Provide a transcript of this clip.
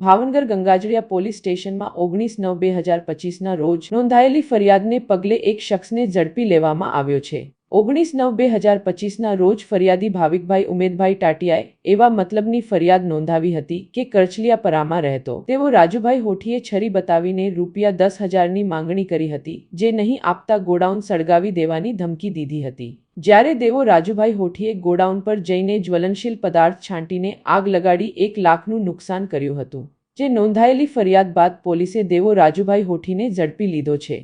Bhavnagar Gangajaliya police સ્ટેશનમાં ઓગણીસ નવ બે હજાર પચીસના રોજ નોંધાયેલી ફરિયાદને પગલે એક શખ્સને ઝડપી લેવામાં આવ્યો છે. ઓગણીસ નવ બે હજાર પચીસના રોજ ફરિયાદી ભાવિકભાઈ ઉમેદભાઈ ટાટિયાએ એવા મતલબની ફરિયાદ નોંધાવી હતી કે કરચલિયાપરામાં રહેતો. તેઓ રાજુભાઈ હોઠીએ છરી બતાવીને રૂપિયા દસ હજારની માંગણી કરી હતી, જે નહીં આપતા ગોડાઉન સળગાવી દેવાની ધમકી દીધી હતી. જ્યારે દેવો રાજુભાઈ હોઠીએ ગોડાઉન પર જઈને જ્વલનશીલ પદાર્થ છાંટીને આગ લગાડી એક લાખનું નુકસાન કર્યું હતું, જે નોંધાયેલી ફરિયાદ બાદ પોલીસે દેવો રાજુભાઈ હોઠીને ઝડપી લીધો છે.